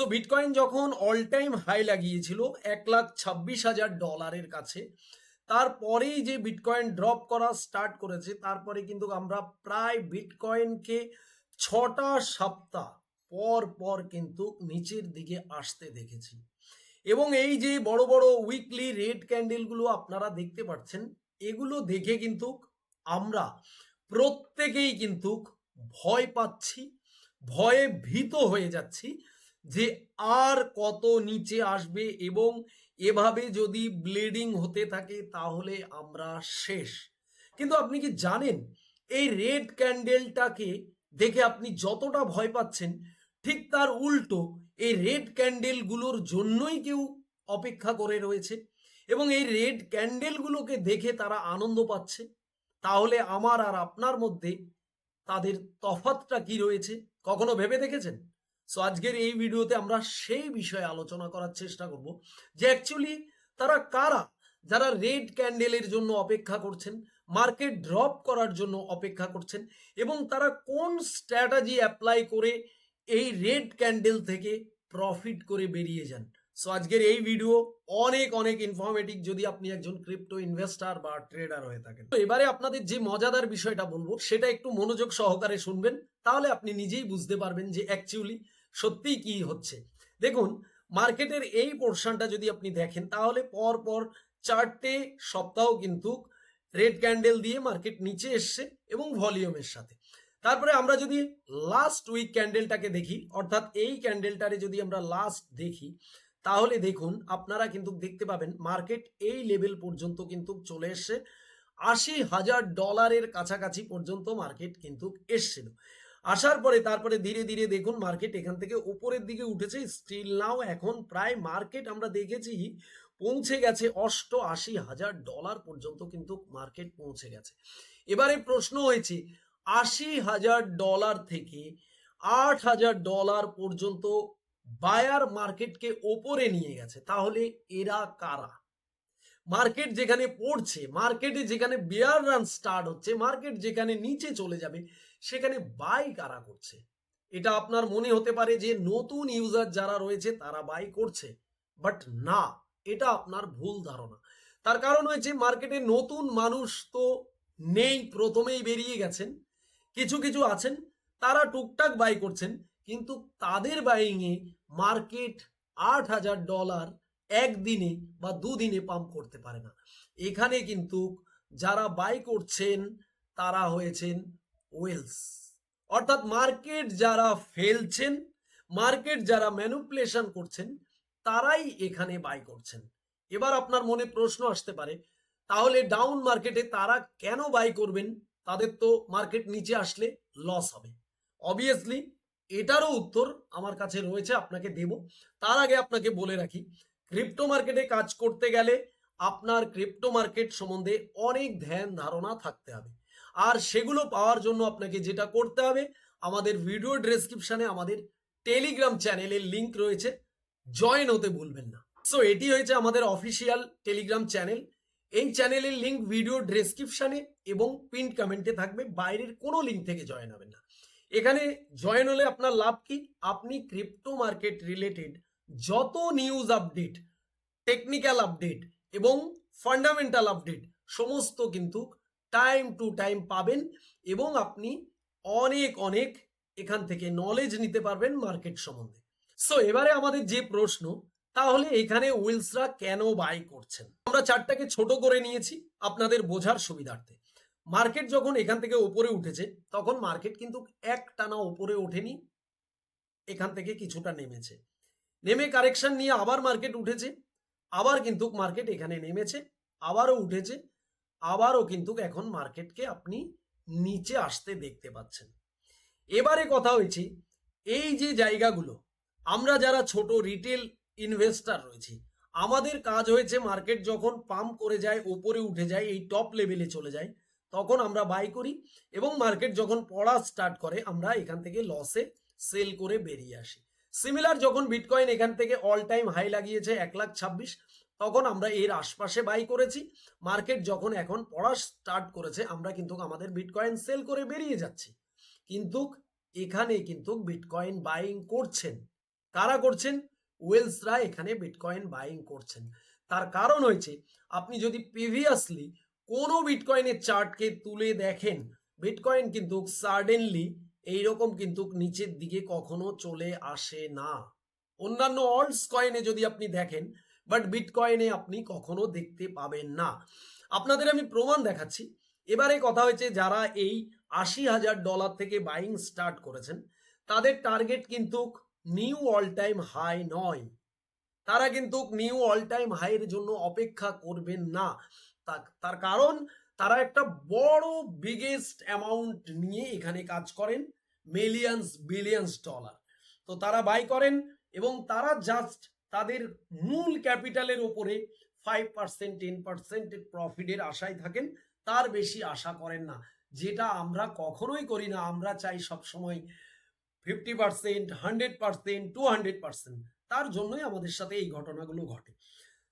So bitcoin যখন all time high লাগিয়েছিল এক লাখ ছাব্বিশ হাজার ডলারের কাছে, তারপরেই যে বিটকয়েন ড্রপ করা স্টার্ট করেছে, তারপরে কিন্তু আমরা প্রায় বিটকয়েনকে ছটা সপ্তাহ পর পর কিন্তু নিচের দিকে আসতে দেখেছি। এবং এই যে বড় বড় উইকলি রেড ক্যান্ডেলগুলো আপনারা দেখতে পাচ্ছেন, এগুলো দেখে কিন্তু আমরা প্রত্যেকেই কিন্তু ভয় পাচ্ছি, ভয়ে ভীত হয়ে যাচ্ছি। যে আর কত নিচে আসবে এবং এভাবে যদি ব্লিডিং হতে থাকে তাহলে আমরা শেষ। কিন্তু আপনি কি জানেন, এই রেড ক্যান্ডেলটাকে দেখে আপনি যতটা ভয় পাচ্ছেন, ঠিক তার উল্টো এই রেড ক্যান্ডেলগুলোর জন্যই কেউ অপেক্ষা করে রয়েছে এবং এই রেড ক্যান্ডেলগুলোকে দেখে তারা আনন্দ পাচ্ছে। তাহলে আমার আর আপনার মধ্যে তাদের তফাতটা কি রয়েছে, কখনো ভেবে দেখেছেন? সো আজকের এই ভিডিওতে আমরা সেই বিষয়ে আলোচনা করার চেষ্টা করব যে অ্যাকচুয়ালি তারা কারা? যারা রেড ক্যান্ডেলের জন্য অপেক্ষা করছেন মার্কেট ড্রপ করার জন্য অপেক্ষা করছেন এবং তারা কোন স্ট্র্যাটাজি অ্যাপ্লাই করে এই রেড ক্যান্ডেল থেকে প্রফিট করে বেরিয়ে যান। সো আজকের এই ভিডিও অনেক অনেক ইনফরমেটিভ যদি আপনি একজন ক্রিপ্টো ইনভেস্টার বা ট্রেডার হয়ে থাকেন। তো এবারে আপনাদের যে মজাদার বিষয়টা বলব, সেটা একটু মনোযোগ সহকারে শুনবেন, তাহলে আপনি নিজেই বুঝতে পারবেন যে অ্যাকচুয়ালি সত্যিই কি হচ্ছে? দেখুন, মার্কেটের এই পোর্শনটা যদি আপনি দেখেন, তাহলে পর পর চারটে সপ্তাহ কিন্তু রেড ক্যান্ডেল দিয়ে মার্কেট নিচে এসছে এবং ভলিউমের সাথে। তারপরে আমরা যদি লাস্ট উইক ক্যান্ডেলটাকে দেখি, অর্থাৎ এই ক্যান্ডেলটারে যদি আমরা লাস্ট দেখি, তাহলে দেখুন, আপনারা কিন্তু দেখতে পাবেন, মার্কেট এই লেভেল পর্যন্ত কিন্তু চলে এসছে। আশি হাজার ডলারের কাছাকাছি পর্যন্ত মার্কেট কিন্তু এসছিল। আসার পরে তারপরে ধীরে ধীরে দেখুন মার্কেট এখান থেকে উপরের দিকে উঠেছে। স্টিল নাও এখন প্রায় মার্কেট আমরা দেখেছি পৌঁছে গেছে অষ্ট আশি হাজার ডলার পর্যন্ত কিন্তু মার্কেট পৌঁছে গেছে। এবারে প্রশ্ন হয়েছে, আশি হাজার ডলার থেকে আট হাজার ডলার পর্যন্ত বায়ার মার্কেটকে ওপরে নিয়ে গেছে। তাহলে এরা কারা? মার্কেট যেখানে পড়ছে, মার্কেটে যেখানে বেয়ার রান স্টার্ট হচ্ছে, মার্কেট যেখানে নিচে চলে যাবে, সেখানে বাই কারা করছে? এটা আপনার মনে হতে পারে যে নতুন ইউজার যারা রয়েছে তারা বাই করছে বাট না, এটা আপনার ভুল ধারণা। তার কারণ হয়েছে মার্কেটে নতুন মানুষ তো নেই, প্রথমেই বেরিয়ে গেছেন, কিছু কিছু আছেন, তারা টুকটাক বাই করছেন, কিন্তু তাদের বাইংয়ে মার্কেট আট হাজার ডলার একদিনে বা দুদিনে পাম্প করতে পারে না। এখানে কিন্তু যারা বাই করছেন, তারা হয়েছেন ওয়েলস অর্থাৎ মার্কেট যারা ফেলছেন মার্কেট যারা ম্যানুপুলেশন করছেন, তারাই এখানে বাই করছেন। এবার আপনার মনে প্রশ্ন আসতে পারে, তাহলে ডাউন মার্কেটে তারা কেন বাই করবেন? তাদের তো মার্কেট নিচে আসলে লস হবে। অবভিয়াসলি এটারও উত্তর আমার কাছে রয়েছে, আপনাকে দেব। তার আগে আপনাকে বলে রাখি ক্রিপ্টো মার্কেটে কাজ করতে গেলে আপনার ক্রিপ্টো মার্কেট সম্বন্ধে অনেক ধ্যান, ধারণা থাকতে হবে। আর সেগুলো পাওয়ার জন্য আপনাকে যেটা করতে হবে, আমাদের ভিডিও ডেসক্রিপশনে আমাদের টেলিগ্রাম চ্যানেলের লিংক রয়েছে। জয়েন হতে ভুলবেন না। সো এটি হয়েছে আমাদের অফিসিয়াল টেলিগ্রাম চ্যানেল এই চ্যানেলের লিংক ভিডিও ডেসক্রিপশনে এবং পিন কমেন্টে থাকবে। বাইরের কোনো লিঙ্ক থেকে জয়েন হবেন না। এখানে জয়েন হলে আপনার লাভ কি? আপনি ক্রিপ্টো মার্কেট রিলেটেড যত নিউজ আপডেট টেকনিক্যাল আপডেট এবং ফান্ডামেন্টাল আপডেট সমস্ত কিন্তু টাইম টু টাইম পাবেন এবং আপনি অনেক অনেক এখান থেকে নলেজ নিতে পারবেন মার্কেট সম্বন্ধে। সো এবারে আমাদের যে প্রশ্ন, তাহলে এখানে উইলসরা কেন বাই করছেন? আমরা চারটাকে ছোট করে নিয়েছি আপনাদের বোঝার সুবিধার্থে। মার্কেট যখন এখান থেকে ওপরে উঠেছে, তখন মার্কেট কিন্তু এক টানা ওপরে ওঠেনি, এখান থেকে কিছুটা নেমেছে। নেমে কারেকশন নিয়ে আবার মার্কেট উঠেছে, আবার কিন্তু মার্কেট এখানে নেমেছে, আবারও উঠেছে, আবারও কিন্তু এখন মার্কেটকে আপনি নিচে আসতে দেখতে পাচ্ছেন। এবারে কথা হয়েছে, এই যে জায়গাগুলো, আমরা যারা ছোট রিটেল ইনভেস্টার রয়েছি, আমাদের কাজ হয়েছে মার্কেট যখন পাম্প করে যায়, ওপরে উঠে যায়, এই টপ লেভেলে চলে যায়, তখন আমরা বাই করি এবং মার্কেট যখন পড়া স্টার্ট করে, আমরা এখান থেকে লসে সেল করে বেরিয়ে আসি। সিমিলার যখন বিটকয়েন এখান থেকে অল টাইম হাই লাগিয়েছে এক লাখ ছাব্বিশ, তখন আমরা এর আশপাশে বাই করেছি। মার্কেট যখন এখন পড়া স্টার্ট করেছে, আমরা কিন্তু আমাদের বিটকয়েন সেল করে বেরিয়ে যাচ্ছি। কিন্তু এখানে কিন্তু বিটকয়েন বাইং করছেন। কারা করছেন? ওয়েলসরা এখানে বিটকয়েন বাইং করছেন। তার কারণ হয়েছে, আপনি যদি প্রিভিয়াসলি কোনো বিটকয়েনের চার্টকে তুলে দেখেন বিটকয়েন কিন্তু সাডেনলি এইরকম কিন্তু নিচের দিকে কখনো চলে আসে না। অন্যান্য অল্ডস কয়েনে যদি আপনি দেখেন, বাট বিটকয়েনে আপনি কখনো দেখতে পাবেন না। আপনাদের আমি প্রমাণ দেখাচ্ছি। এবারে কথা হয়েছে যারা এই আশি হাজার ডলার থেকে বাইং স্টার্ট করেছেন, তাদের টার্গেট কিন্তু নিউ অল টাইম হাই নয়। তারা কিন্তু নিউ অল টাইম হাইয়ের জন্য অপেক্ষা করবেন না। তার কারণ তারা একটা বড় বিগেস্ট অ্যামাউন্ট নিয়ে এখানে কাজ করেন মিলিয়ন্স বিলিয়ন্স ডলার তো তারা বাই করেন এবং তারা জাস্ট তাদের মূল ক্যাপিটালের ওপরে ফাইভ পার্সেন্ট টেন পার্সেন্ট প্রফিটের আশায় থাকেন, তার বেশি আশা করেন না। যেটা আমরা কখনোই করি না, আমরা চাই সবসময় fifty percent hundred percent two hundred percent তার জন্যই আমাদের সাথে এই ঘটনাগুলো ঘটে।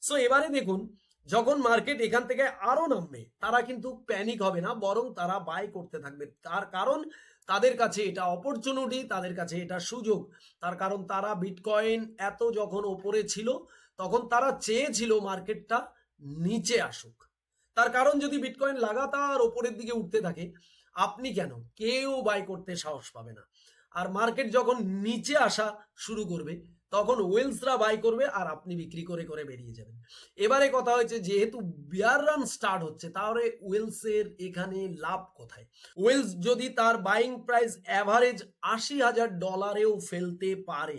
সো এবারে দেখুন যখন মার্কেট এখান থেকে আরও নামবে, তারা কিন্তু প্যানিক হবে না, বরং তারা বাই করতে থাকবে। তার কারণ, তাদের কাছে এটা অপরচুনিটি তাদের কাছে এটা সুযোগ। তার কারণ, তারা বিটকয়েন এত যখন ওপরে ছিল, তখন তারা চেয়েছিল মার্কেটটা নিচে আসুক। তার কারণ, যদি বিটকয়েন লাগাতার ওপরের দিকে উঠতে থাকে, আপনি কেন? কেউ বাই করতে সাহস পাবে না। আর মার্কেট যখন নিচে আসা শুরু করবে তখন ওয়েলসরা বাই করবে আর আপনি বিক্রি করে করে বেরিয়ে যাবেন। এবারে কথা হয়েছে, যেহেতু বিয়ার রান স্টার্ট হচ্ছে, তাহলে ওয়েলসের এখানে লাভ কোথায়? ওয়েলস যদি তার বাইং প্রাইস অ্যাভারেজ আশি হাজার ডলারেও ফেলতে পারে,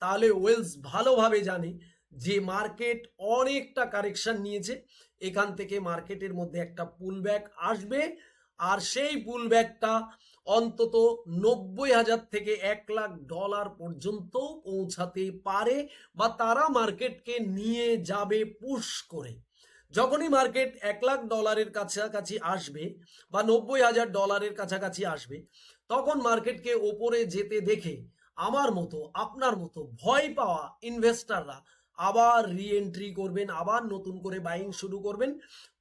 তাহলে ওয়েলস ভালোভাবে জানে যে মার্কেট অনেকটা কারেকশন নিয়েছে। এখান থেকে মার্কেটের মধ্যে একটা পুল পুলব্যাক আসবে। আর সেই পুল ব্যাগটা অন্তত নব্বই হাজার থেকে এক লাখ ডলার পর্যন্ত পৌঁছাতে পারে বা তারা মার্কেটকে নিয়ে যাবে পুশ করে। যখনই মার্কেট এক লাখ ডলারের কাছাকাছি আসবে বা নব্বই হাজার ডলারের কাছাকাছি আসবে, তখন মার্কেটকে ওপরে যেতে দেখে আমার মতো, আপনার মতো ভয় পাওয়া ইনভেস্টাররা আবার রিএন্ট্রি করবেন, আবার নতুন করে বাইং শুরু করবেন,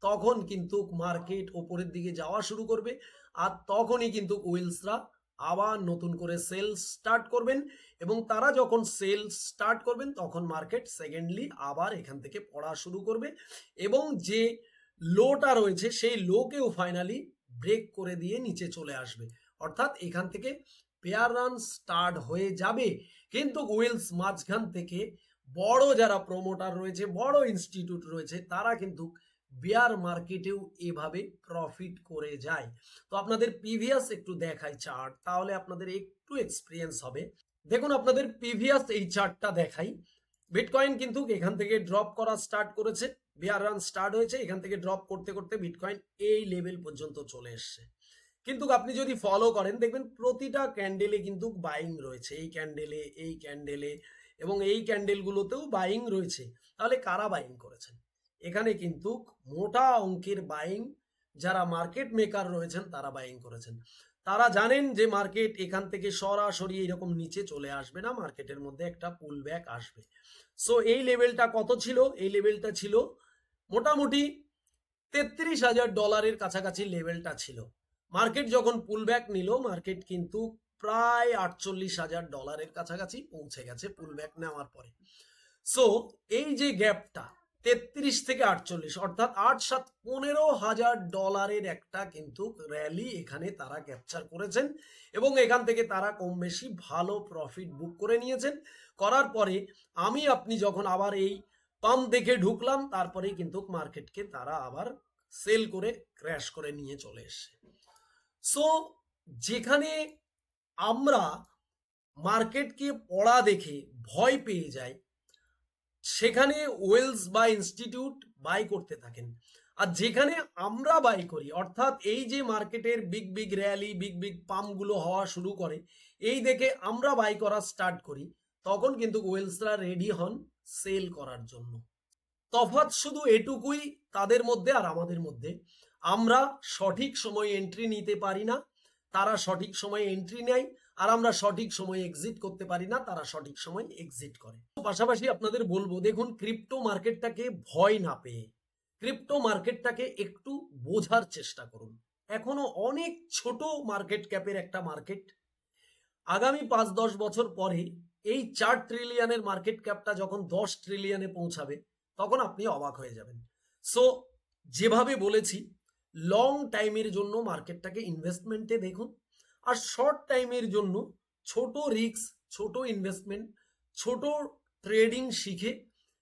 তখন কিন্তু মার্কেট ওপরের দিকে যাওয়া শুরু করবে আর তখনই কিন্তু উইলসরা আবার নতুন করে সেল স্টার্ট করবেন এবং তারা যখন সেল স্টার্ট করবেন, তখন মার্কেট সেকেন্ডলি আবার এখান থেকে পড়া শুরু করবে এবং যে লোটা রয়েছে, সেই লোকেও ফাইনালি ব্রেক করে দিয়ে নিচে চলে আসবে। অর্থাৎ এখান থেকে পেয়ার রান স্টার্ট হয়ে যাবে। কিন্তু উইলস মাঝখান থেকে বড় যারা প্রমোটার রয়েছে, বড় ইনস্টিটিউট রয়েছে, তারা কিন্তু বেয়ার মার্কেটেও এভাবে প্রফিট করে যায়। তো আপনাদের প্রিভিয়াস একটু দেখাই চার্ট তাহলে আপনাদের একটু এক্সপিরিয়েন্স হবে। দেখুন, আপনাদের প্রিভিয়াস এই চার্টটা দেখাই। বিটকয়েন কিন্তু এখান থেকে ড্রপ করা স্টার্ট করেছে বেয়ার রান স্টার্ট হয়েছে, এখান থেকে ড্রপ করতে করতে বিটকয়েন এই লেভেল পর্যন্ত চলে এসছে। কিন্তু আপনি যদি ফলো করেন, দেখবেন প্রতিটা ক্যান্ডেলে কিন্তু বাইং রয়েছে। এই ক্যান্ডেলে এই ক্যান্ডেলে এবং এই ক্যান্ডেলগুলোতেও বাইং রয়েছে। তাহলে কারা বাইং করেছেন? এখানে কিন্তু মোটা অঙ্কের বাইং যারা মার্কেট মেকার রয়েছেন, তারা বাইং করেছেন। তারা জানেন যে মার্কেট এখান থেকে সরাসরি এরকম নিচে চলে আসবে না মার্কেটের মধ্যে একটা পুল ব্যাক আসবে। সো এই লেভেলটা কত ছিল? এই লেভেলটা ছিল মোটামুটি তেত্রিশ হাজার ডলারের কাছাকাছি লেভেলটা ছিল। মার্কেট যখন পুল ব্যাক নিল মার্কেট কিন্তু প্রায় আটচল্লিশ হাজার ডলারের কাছাকাছি পৌঁছে গেছে পুল ব্যাক নেওয়ার পরে। সো এই যে গ্যাপটা, তেত্রিশ থেকে আটচল্লিশ, অর্থাৎ আট সাত পনেরো হাজার ডলারের একটা কিন্তু র্যালি এখানে তারা ক্যাপচার করেছেন এবং এখান থেকে তারা কম বেশি ভালো প্রফিট বুক করে নিয়েছেন। করার পরে আমি, আপনি যখন আবার এই পাম্প দেখে ঢুকলাম, তারপরেই কিন্তু মার্কেটকে তারা আবার সেল করে ক্র্যাশ করে নিয়ে চলে এসছে। সো যেখানে আমরা মার্কেটকে পড়া দেখে ভয় পেয়ে যাই। সেখানে ওয়েলস বা ইনস্টিটিউট বাই করতে থাকেন। আর যেখানে আমরা বাই করি, অর্থাৎ এই যে মার্কেটের big big rally big big পাম্পগুলো হওয়া শুরু করে, এই দেখে আমরা বাই করা স্টার্ট করি, তখন কিন্তু ওয়েলসরা রেডি হন সেল করার জন্য। তফাৎ শুধু এটুকুই তাদের মধ্যে আর আমাদের মধ্যে। আমরা সঠিক সময়ে এন্ট্রি নিতে পারি না তারা সঠিক সময়ে এন্ট্রি নেয় আর আমরা সঠিক সময়ে এক্সিট করতে পারি না, তারা সঠিক সময় এক্সিট করে। পাশাপাশি আপনাদের বলব, দেখুন ক্রিপ্টো মার্কেটটাকে ভয় না পেয়ে ক্রিপ্টো মার্কেটটাকে একটু বোঝার চেষ্টা করুন। এখনও অনেক ছোট মার্কেট ক্যাপের একটা মার্কেট আগামী পাঁচ দশ বছর পরে এই চার ট্রিলিয়নের মার্কেট ক্যাপটা যখন দশ ট্রিলিয়নে পৌঁছাবে, তখন আপনি অবাক হয়ে যাবেন। সো যেভাবে বলেছি লং টাইমের জন্য মার্কেটটাকে ইনভেস্টমেন্টে দেখুন, আর শর্ট টাইমের জন্য ছোট রিস্ক ছোট ইনভেস্টমেন্ট ছোট ট্রেডিং শিখে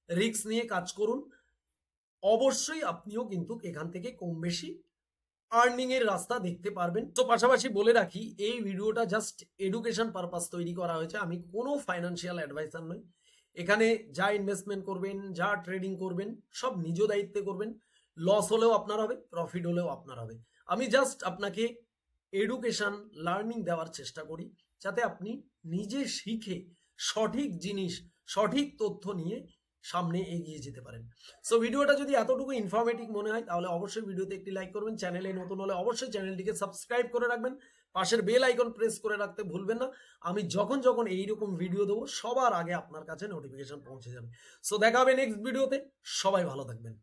রিস্ক নিয়ে কাজ করুন। অবশ্যই আপনিও কিন্তু এখান থেকে কম বেশি আর্নিং এর রাস্তা দেখতে পারবেন। তো পাশাপাশি বলে রাখি, এই ভিডিওটা জাস্ট এডুকেশন পারপাস তৈরি করা হয়েছে। আমি কোনো ফাইন্যান্সিয়াল অ্যাডভাইসার নই। এখানে যা ইনভেস্টমেন্ট করবেন, যা ট্রেডিং করবেন, সব নিজ দায়িত্বে করবেন। লস হলেও আপনার হবে প্রফিট হলেও আপনার হবে। আমি জাস্ট আপনাকে এডুকেশন লার্নিং দেওয়ার চেষ্টা করি, যাতে আপনি নিজে শিখে সঠিক জিনিস, সঠিক তথ্য নিয়ে সামনে এগিয়ে যেতে পারেন। সো ভিডিওটা যদি এতটুকু ইনফরমেটিভ মনে হয়, তাহলে অবশ্যই ভিডিওতে একটি লাইক করবেন। চ্যানেলে নতুন হলে অবশ্যই চ্যানেলটিকে সাবস্ক্রাইব করে রাখবেন। পাশের বেল আইকন প্রেস করে রাখতে ভুলবেন না। আমি যখন যখন এইরকম ভিডিও দেবো, সবার আগে আপনার কাছে নোটিফিকেশন পৌঁছে যাবে। সো দেখা হবে নেক্সট ভিডিওতে সবাই ভালো থাকবেন।